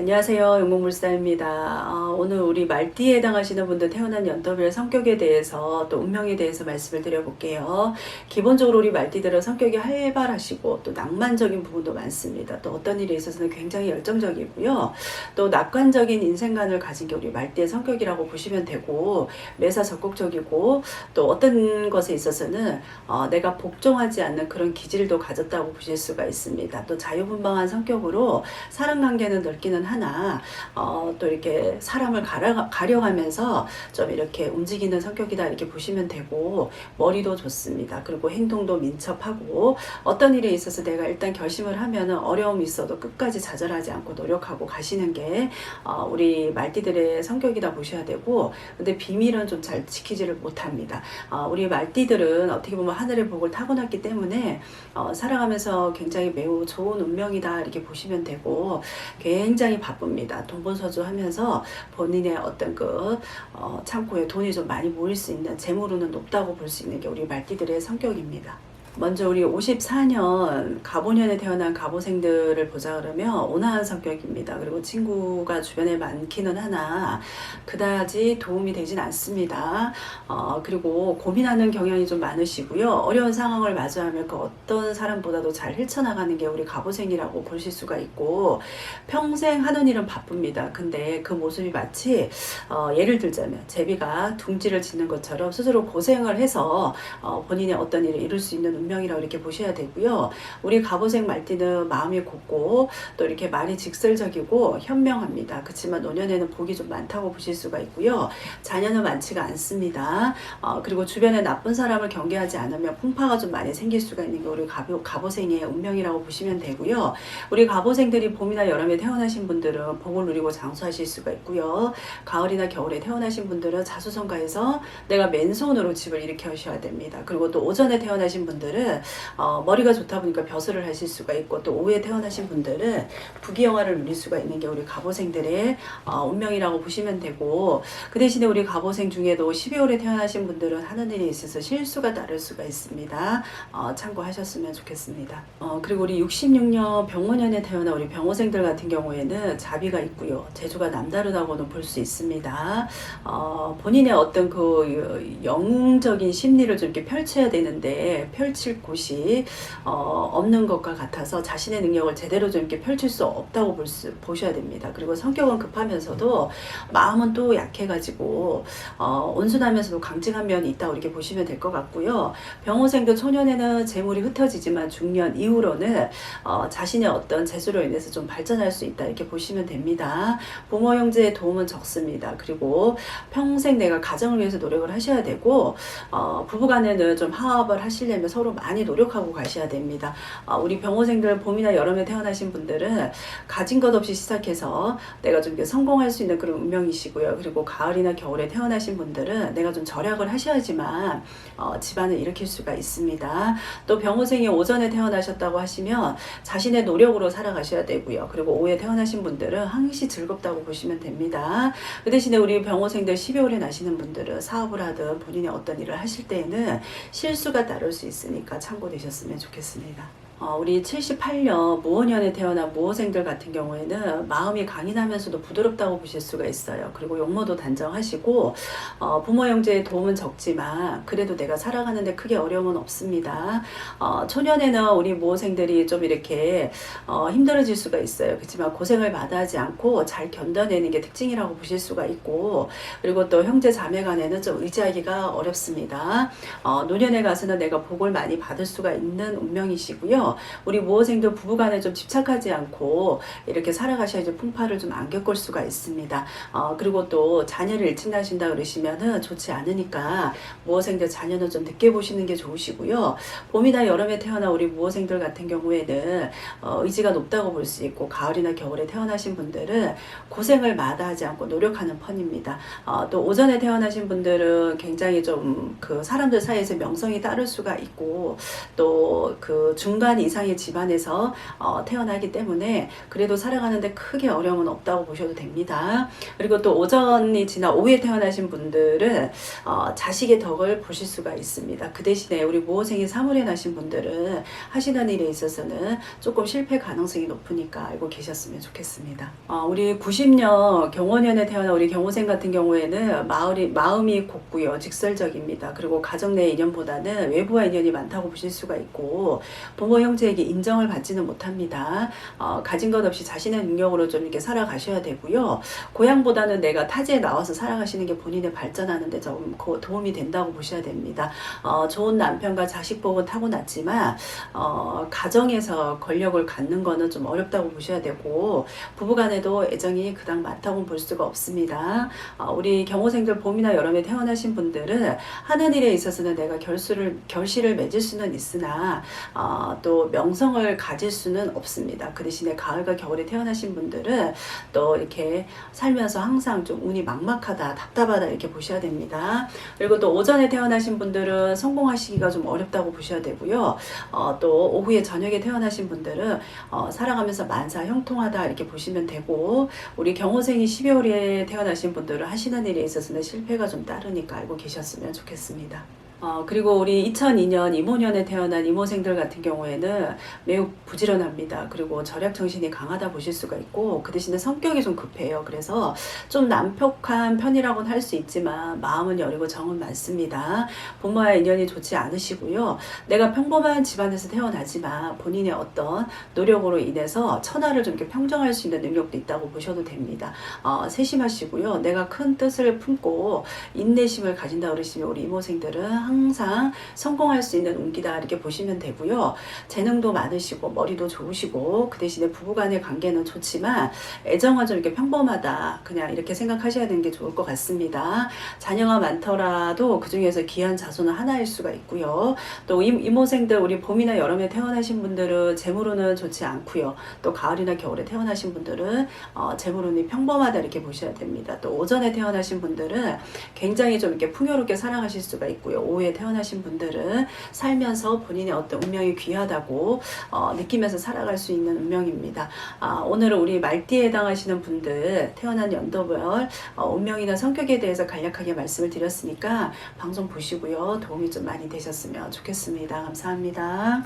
안녕하세요. 용목물사입니다. 어, 오늘 우리 말띠에 해당하시는 분들 태어난 연도별 성격에 대해서 또 운명에 대해서 말씀을 드려볼게요. 기본적으로 우리 말띠들은 성격이 활발하시고 또 낭만적인 부분도 많습니다. 또 어떤 일에 있어서는 굉장히 열정적이고요. 또 낙관적인 인생관을 가진 게 우리 말띠의 성격이라고 보시면 되고 매사 적극적이고 또 어떤 것에 있어서는 어, 내가 복종하지 않는 그런 기질도 가졌다고 보실 수가 있습니다. 또 자유분방한 성격으로 사람 관계는 넓기는 하나 어, 또 이렇게 사람을 가려, 가려가면서 좀 이렇게 움직이는 성격이다 이렇게 보시면 되고 머리도 좋습니다. 그리고 행동도 민첩하고 어떤 일에 있어서 내가 일단 결심을 하면은 어려움이 있어도 끝까지 좌절하지 않고 노력하고 가시는 게 어, 우리 말띠들의 성격이다 보셔야 되고 근데 비밀은 좀 잘 지키지를 못합니다. 어, 우리 말띠들은 어떻게 보면 하늘의 복을 타고났기 때문에 어, 살아가면서 굉장히 매우 좋은 운명이다 이렇게 보시면 되고 굉장히 바쁩니다. 돈본서주 하면서 본인의 어떤 그 어, 창고에 돈이 좀 많이 모일 수 있는 재물운은 높다고 볼 수 있는 게 우리 말띠들의 성격입니다. 먼저 우리 54년 가보년에 태어난 가보생들을 보자 그러면 온화한 성격입니다. 그리고 친구가 주변에 많기는 하나 그다지 도움이 되진 않습니다. 어, 그리고 고민하는 경향이 좀 많으시고요. 어려운 상황을 마주하면 그 어떤 사람보다도 잘 헤쳐나가는 게 우리 가보생이라고 보실 수가 있고 평생 하는 일은 바쁩니다. 근데 그 모습이 마치 어, 예를 들자면 제비가 둥지를 짓는 것처럼 스스로 고생을 해서 어, 본인의 어떤 일을 이룰 수 있는 운명이라고 이렇게 보셔야 되고요. 우리 갑오생 말띠는 마음이 곱고 또 이렇게 말이 직설적이고 현명합니다. 그렇지만 노년에는 복이 좀 많다고 보실 수가 있고요. 자녀는 많지가 않습니다. 어, 그리고 주변에 나쁜 사람을 경계하지 않으면 풍파가 좀 많이 생길 수가 있는 게 우리 갑오, 갑오생의 운명이라고 보시면 되고요. 우리 갑오생들이 봄이나 여름에 태어나신 분들은 복을 누리고 장수하실 수가 있고요. 가을이나 겨울에 태어나신 분들은 자수성가해서 내가 맨손으로 집을 일으켜셔야 됩니다. 그리고 또 오전에 태어나신 분들 은 어, 머리가 좋다 보니까 벼슬을 하실 수가 있고 또 오후에 태어나신 분들은 부귀영화를 누릴 수가 있는 게 우리 갑오생들의 어, 운명이라고 보시면 되고 그 대신에 우리 갑오생 중에도 12월에 태어나신 분들은 하는 일에 있어서 실수가 따를 수가 있습니다. 어, 참고하셨으면 좋겠습니다. 어, 그리고 우리 66년 병원년에 태어난 우리 병호생들 같은 경우에는 자비가 있고요. 재주가 남다르다고는 볼 수 있습니다. 어, 본인의 어떤 그 영웅적인 심리를 좀 이렇게 펼쳐야 되는데 펼칠 곳이 어, 없는 것과 같아서 자신의 능력을 제대로 좀 이렇게 펼칠 수 없다고 볼 수, 보셔야 됩니다. 그리고 성격은 급하면서도 마음은 또 약해가지고 어, 온순하면서도 강직한 면이 있다고 이렇게 보시면 될 것 같고요. 병호생도 초년에는 재물이 흩어지지만 중년 이후로는 어, 자신의 어떤 재수로 인해서 좀 발전할 수 있다 이렇게 보시면 됩니다. 부모 형제의 도움은 적습니다. 그리고 평생 내가 가정을 위해서 노력을 하셔야 되고 어, 부부간에는 좀 화합을 하시려면 서로 많이 노력하고 가셔야 됩니다. 어, 우리 병호생들 봄이나 여름에 태어나신 분들은 가진 것 없이 시작해서 내가 좀 성공할 수 있는 그런 운명이시고요. 그리고 가을이나 겨울에 태어나신 분들은 내가 좀 절약을 하셔야지만 어, 집안을 일으킬 수가 있습니다. 또 병호생이 오전에 태어나셨다고 하시면 자신의 노력으로 살아가셔야 되고요. 그리고 오후에 태어나신 분들은 항시 즐겁다고 보시면 됩니다. 그 대신에 우리 병호생들 12월에 나시는 분들은 사업을 하든 본인의 어떤 일을 하실 때에는 실수가 따를 수 있으니까 참고되셨으면 좋겠습니다. 어, 우리 78년 무호년에 태어난 무호생들 같은 경우에는 마음이 강인하면서도 부드럽다고 보실 수가 있어요. 그리고 용모도 단정하시고 어, 부모 형제의 도움은 적지만 그래도 내가 살아가는데 크게 어려움은 없습니다. 어, 초년에는 우리 무호생들이 좀 이렇게 어, 힘들어질 수가 있어요. 그렇지만 고생을 마다하지 않고 잘 견뎌내는 게 특징이라고 보실 수가 있고 그리고 또 형제 자매 간에는 좀 의지하기가 어렵습니다. 어, 노년에 가서는 내가 복을 많이 받을 수가 있는 운명이시고요. 우리 무호생도 부부간에 좀 집착하지 않고 이렇게 살아가셔야지 풍파를 좀 안 겪을 수가 있습니다. 어, 그리고 또 자녀를 일찍 낳으신다 그러시면은 좋지 않으니까 무호생들 자녀는 좀 늦게 보시는 게 좋으시고요. 봄이나 여름에 태어난 우리 무호생들 같은 경우에는 어, 의지가 높다고 볼 수 있고 가을이나 겨울에 태어나신 분들은 고생을 마다하지 않고 노력하는 편입니다. 어, 또 오전에 태어나신 분들은 굉장히 좀 그 사람들 사이에서 명성이 따를 수가 있고 또 그 중간 이상의 집안에서 어, 태어나기 때문에 그래도 살아가는데 크게 어려움은 없다고 보셔도 됩니다. 그리고 또 오전이 지나 오후에 태어나신 분들은 어, 자식의 덕을 보실 수가 있습니다. 그 대신에 우리 모호생이 사물에 나신 분들은 하시는 일에 있어서는 조금 실패 가능성이 높으니까 알고 계셨으면 좋겠습니다. 어, 우리 90년 경원년에 태어난 우리 경호생 같은 경우에는 마을이, 마음이 곱고요. 직설적입니다. 그리고 가정 내 인연보다는 외부와 인연이 많다고 보실 수가 있고 부모 형제에게 인정을 받지는 못합니다. 어, 가진 것 없이 자신의 능력으로 좀 이렇게 살아가셔야 되고요. 고향보다는 내가 타지에 나와서 살아가시는 게 본인의 발전하는데 좀 고- 도움이 된다고 보셔야 됩니다. 어, 좋은 남편과 자식 복은 타고났지만 어, 가정에서 권력을 갖는 거는 좀 어렵다고 보셔야 되고 부부간에도 애정이 그닥 많다고 볼 수가 없습니다. 어, 우리 경호생들 봄이나 여름에 태어나신 분들은 하는 일에 있어서는 내가 결수를 결실을 맺을 수는 있으나 어, 또 명성을 가질 수는 없습니다. 그 대신에 가을과 겨울에 태어나신 분들은 또 이렇게 살면서 항상 좀 운이 막막하다, 답답하다 이렇게 보셔야 됩니다. 그리고 또 오전에 태어나신 분들은 성공하시기가 좀 어렵다고 보셔야 되고요. 어, 또 오후에 저녁에 태어나신 분들은 어, 살아가면서 만사 형통하다 이렇게 보시면 되고 우리 경호생이 12월에 태어나신 분들은 하시는 일에 있어서는 실패가 좀 따르니까 알고 계셨으면 좋겠습니다. 어, 그리고 우리 2002년 이모년에 태어난 이모생들 같은 경우에는 매우 부지런합니다. 그리고 절약 정신이 강하다 보실 수가 있고 그 대신에 성격이 좀 급해요. 그래서 좀 난폭한 편이라고는 할 수 있지만 마음은 여리고 정은 많습니다. 부모와의 인연이 좋지 않으시고요. 내가 평범한 집안에서 태어나지만 본인의 어떤 노력으로 인해서 천하를 좀 이렇게 평정할 수 있는 능력도 있다고 보셔도 됩니다. 어, 세심하시고요. 내가 큰 뜻을 품고 인내심을 가진다 그러시면 우리 이모생들은 항상 성공할 수 있는 운기다 이렇게 보시면 되고요. 재능도 많으시고 머리도 좋으시고 그 대신에 부부간의 관계는 좋지만 애정은 좀 이렇게 평범하다 그냥 이렇게 생각하셔야 되는 게 좋을 것 같습니다. 자녀가 많더라도 그 중에서 귀한 자손은 하나일 수가 있고요. 또 임- 이모생들 우리 봄이나 여름에 태어나신 분들은 재물운은 좋지 않고요. 또 가을이나 겨울에 태어나신 분들은 어, 재물운이 평범하다 이렇게 보셔야 됩니다. 또 오전에 태어나신 분들은 굉장히 좀 이렇게 풍요롭게 살아가실 수가 있고요. 오후에 태어나신 분들은 살면서 본인의 어떤 운명이 귀하다고 어, 느끼면서 살아갈 수 있는 운명입니다. 아, 오늘은 우리 말띠에 해당하시는 분들 태어난 연도별 어, 운명이나 성격에 대해서 간략하게 말씀을 드렸으니까 방송 보시고요. 도움이 좀 많이 되셨으면 좋겠습니다. 감사합니다.